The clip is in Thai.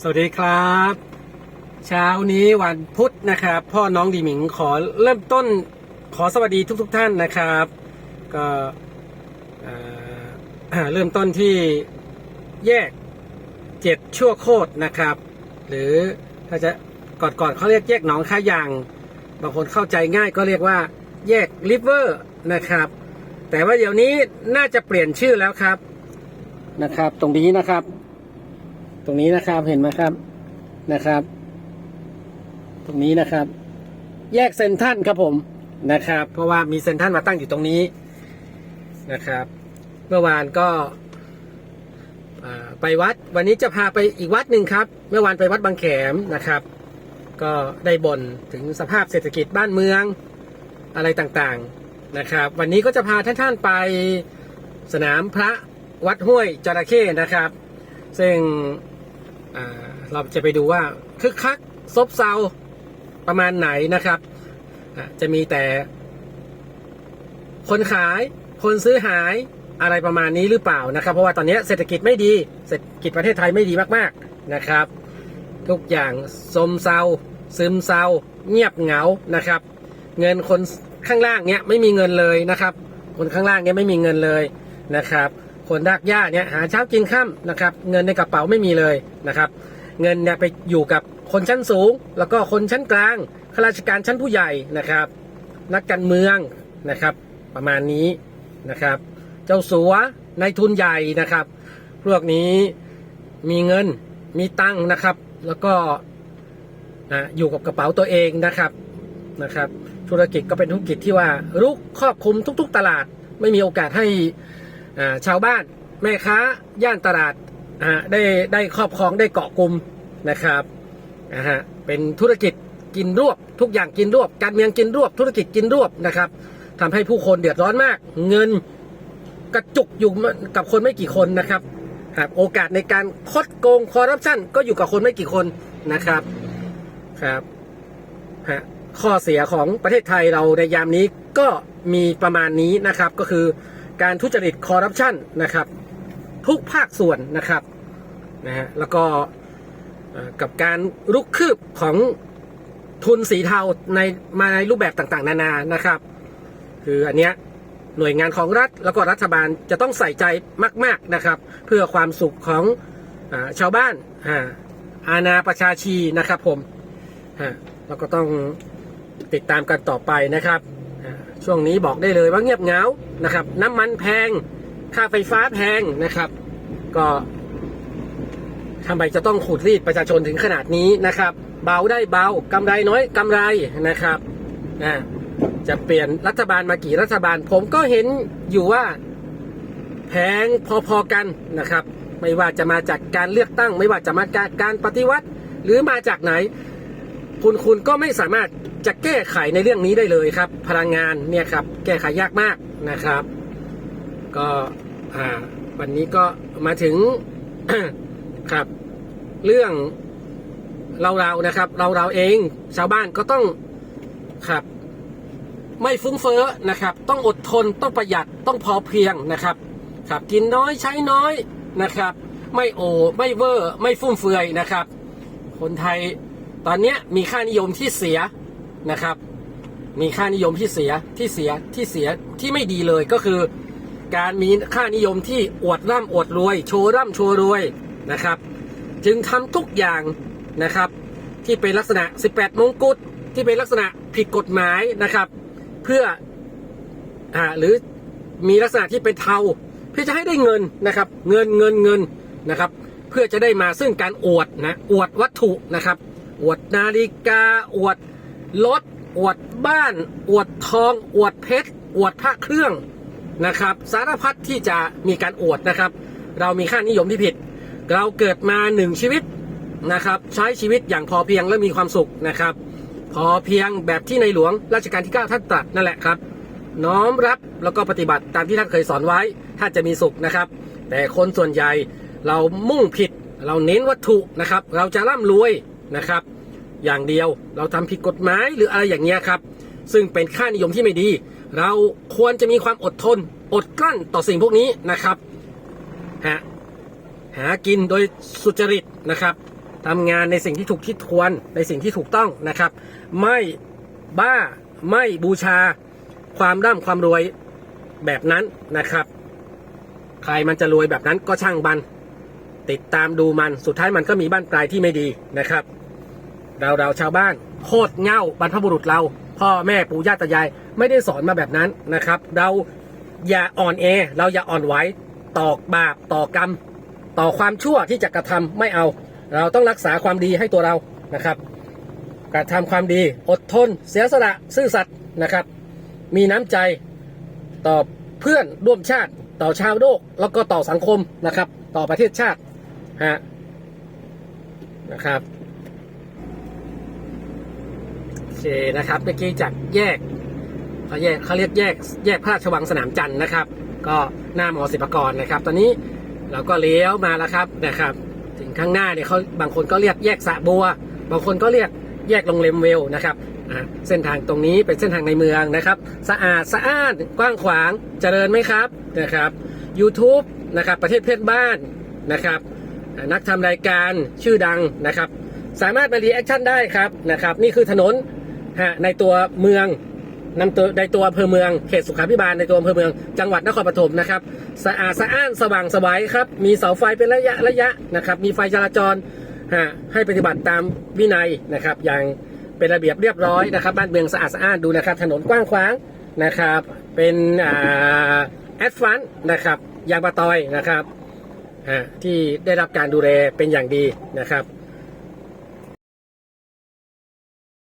สวัสดีครับ เช้านี้วันพุธนะครับ พ่อน้องดีหมิงขอเริ่มต้นขอสวัสดีทุกๆทท่านนะครับ ก็เอ่อเริ่มต้นที่แยกเจ็ดชั่วโคตรนะครับ หรือถ้าจะก่อนก่อนๆเขาเรียกแยกหนองค้ายาง บางคนเข้าใจง่ายก็เรียกว่า แยกริเวอร์นะครับ แต่ว่าเดี๋ยวนี้น่าจะเปลี่ยนชื่อแล้วครับนะครับ ตรงนี้นะครับ ตรงนี้นะครับเห็นไหมครับนะครับ ตรงนี้นะครับ แยกเซนทันครับผมนะครับ เพราะว่ามีเซนทันมาตั้งอยู่ตรงนี้นะครับ เมื่อวานก็ไปวัดวันนี้จะพาไปอีกวัดหนึ่งครับ เมื่อวานไปวัดบางแขมนะครับ ก็ได้บ่นถึงสภาพเศรษฐกิจบ้านเมืองอะไรต่างๆนะครับ วันนี้ก็จะพาท่านท่านๆไปสนามพระวัดห้วยจระเข้นะครับ ซึ่ง เราจะไปดูว่าคึกคักซบเซาประมาณไหนนะครับ จะมีแต่ คนขายคนซื้อหายอะไรประมาณนี้หรือเปล่านะครับ เพราะว่าตอนนี้เศรษฐกิจไม่ดี เศรษฐกิจประเทศไทยไม่ดีมากๆนะครับ ทุกอย่างซมเซาซึมเซาเงียบเหงานะครับ เงินคนข้างล่างเนี้ยไม่มีเงินเลยนะครับ คนข้างล่างเนี้ยไม่มีเงินเลยนะครับ คนรากหญ้าเนี่ยหาเช้ากินข้านะครับ เงินในกระเป๋าไม่มีเลยนะครับ เงินเนี่ยไปอยู่กับคนชั้นสูง แล้วก็คนชั้นกลางข้าราชการชั้นผู้ใหญ่นะครับ นักการเมืองนะครับ ประมาณนี้นะครับ เจ้าสัวนายทุนใหญ่นะครับ พวกนี้มีเงินมีตังค์นะครับ แล้วก็อะอยู่กับกระเป๋าตัวเองนะครับนะครับ ธุรกิจก็เป็นธุรกิจที่ว่ารุกครอบคลุมทุก ๆ ตลาด ไม่มีโอกาสให้ ชาวบ้านแม่ค้าย่านตลาดได้ได้ครอบครองได้เกาะกลุ่มนะครับนะฮะเป็นธุรกิจกินรวบ ทุกอย่างกินรวบ การเมืองกินรวบ ธุรกิจกินรวบนะครับทำให้ผู้คนเดือดร้อนมาก เงินกระจุกอยู่กับคนไม่กี่คนนะครับครับโอกาสในการคดโกงคอร์รัปชันก็อยู่กับคนไม่กี่คนนะครับครับฮะข้อเสียของประเทศไทยเราในยามนี้ก็มีประมาณนี้นะครับก็คือ การทุจริตคอร์รัปชันนะครับ ทุกภาคส่วนนะครับนะฮะแล้วก็กับการลุกคืบของทุนสีเทาในมาในรูปแบบต่างๆ นานานะครับ คืออันเนี้ยหน่วยงานของรัฐแล้วก็รัฐบาลจะต้องใส่ใจมาก ๆนะครับ เพื่อความสุขของอชาวบ้านอาอาณาประชาชีนะครับผมฮะแล้วก็ต้องติดตามกันต่อไปนะครับ ช่วงนี้บอกได้เลยว่าเงียบเหงานะครับ น้ำมันแพง ค่าไฟฟ้าแพงนะครับ ก็ทำไมจะต้องขูดรีดประชาชนถึงขนาดนี้นะครับ เบาได้เบากำไรน้อยกำไรนะครับอ่าจะเปลี่ยนรัฐบาลมากี่รัฐบาล ผมก็เห็นอยู่ว่าแพงพอๆกันนะครับ ไม่ว่าจะมาจากการเลือกตั้ง ไม่ว่าจะมาจากการปฏิวัติ หรือมาจากไหน คุณคุณก็ไม่สามารถ จะแก้ไขในเรื่องนี้ได้เลยครับ พลังงานเนี่ยครับ แก้ไขยากมากนะครับ ก็วันนี้ก็มาถึงครับ เรื่องเราเราๆนะครับ เราเราๆเองชาวบ้านก็ต้องครับ ไม่ฟุ้งเฟ้อนะครับ ต้องอดทนต้องประหยัดต้องพอเพียงนะครับ ครับกินน้อยใช้น้อยนะครับ ไม่โอไม่เวอร์ ไม่ฟุ่มเฟือยนะครับ คนไทยตอนนี้มีค่านิยมที่เสีย นะครับ มีค่านิยมที่เสียที่เสียที่เสียที่ไม่ดีเลยก็คือ การมีค่านิยมที่อวดร่ำอวดรวย โชว์ร่ำโชว์รวยนะครับ จึงทำทุกอย่างนะครับ ที่เป็นลักษณะ 18 มงกุฎที่เป็นลักษณะผิดกฎหมายนะครับ เพื่ออ่าหรือมีลักษณะที่เป็นเทาเพื่อจะให้ได้เงินนะครับ เงินเงินเงินนะครับ เพื่อจะได้มาซึ่งการอวดนะอวดวัตถุนะครับ อวดนาฬิกาอวด รถอวดบ้าน อวดทอง อวดเพชร อวดพระเครื่องนะครับ สารพัดที่จะมีการอวดนะครับ เรามีค่านิยมที่ผิด เราเกิดมาหนึ่งชีวิตนะครับ ใช้ชีวิตอย่างพอเพียงและมีความสุขนะครับ พอเพียงแบบที่ในหลวงรัชกาลที่ 9 ท่านตรัสนั่นแหละครับ น้อมรับแล้วก็ปฏิบัติตามที่ท่านเคยสอนไว้ท่านจะมีสุขนะครับ แต่คนส่วนใหญ่เรามุ่งผิด เราเน้นวัตถุนะครับ เราจะร่ำรวยนะครับ อย่างเดียว เราทำผิดกฎหมายหรืออะไรอย่างเงี้ยครับ ซึ่งเป็นค่านิยมที่ไม่ดี เราควรจะมีความอดทน อดกลั้นต่อสิ่งพวกนี้นะครับฮะหากินโดยสุจริตนะครับทำงานในสิ่งที่ถูกที่ควรในสิ่งที่ถูกต้องนะครับ ไม่บ้าไม่บูชาความร่ำความรวยแบบนั้นนะครับ ใครมันจะรวยแบบนั้นก็ช่างบันติดตามดูมันสุดท้ายมันก็มีบ้านปลายที่ไม่ดีนะครับ เราเราชาวบ้าน โคตรเง่าบรรพบุรุษเรา พ่อแม่ปู่ย่าตายาย ไม่ได้สอนมาแบบนั้นนะครับ เราอย่าอ่อนแอเราอย่าอ่อนไหวต่อบาปต่อกรรม ต่อความชั่วที่จะกระทำไม่เอา เราต้องรักษาความดีให้ตัวเรานะครับกระทำความดีอดทน เสียสละซื่อสัตย์นะครับ มีน้ำใจต่อเพื่อนร่วมชาติต่อชาวโลกแล้วก็ต่อสังคมนะครับ ต่อประเทศชาติฮะนะครับ เคนะครับเมื่อกี้จากแยกเขาแยกเขาเรียกแยกแยกพระราชวังสนามจันทร์นะครับ ก็หน้ามอศิลปกรนะครับ ตอนนี้เราก็เลี้ยวมาแล้วครับนะครับ ถึงข้างหน้าเนี่ยเขาบางคนก็เรียกแยกสะบัว บางคนก็เรียกแยกโรงแรมเวลนะครับเส้นทางตรงนี้เป็นเส้นทางในเมืองนะครับ สะอาดสะอ้านกว้างขวางเจริญไหมครับนะครับ YouTube นะครับประเทศเพื่อนบ้านนะครับ นักทำรายการชื่อดังนะครับ สามารถมารีแอคชั่นได้ครับนะครับ นี่คือถนน ฮะในตัวเมืองนำตัวในตัวอำเภอเมืองเขตสุขาภิบาลในตัวอำเภอเมืองจังหวัดนครปฐมนะครับสะอาดสะอ้านสว่างสวัยครับ มีเสาไฟเป็นระยะระยะนะครับมีไฟจราจรฮะให้ปฏิบัติตามวินัยนะครับอย่างเป็นระเบียบเรียบร้อยนะครับ บ้านเมืองสะอาดสะอ้านดูนะครับ ถนนกว้างขวางนะครับ เป็นอ่าแอดฟานนะครับยางปะตอยนะครับฮะที่ได้รับการดูแลเป็นอย่างดีนะครับ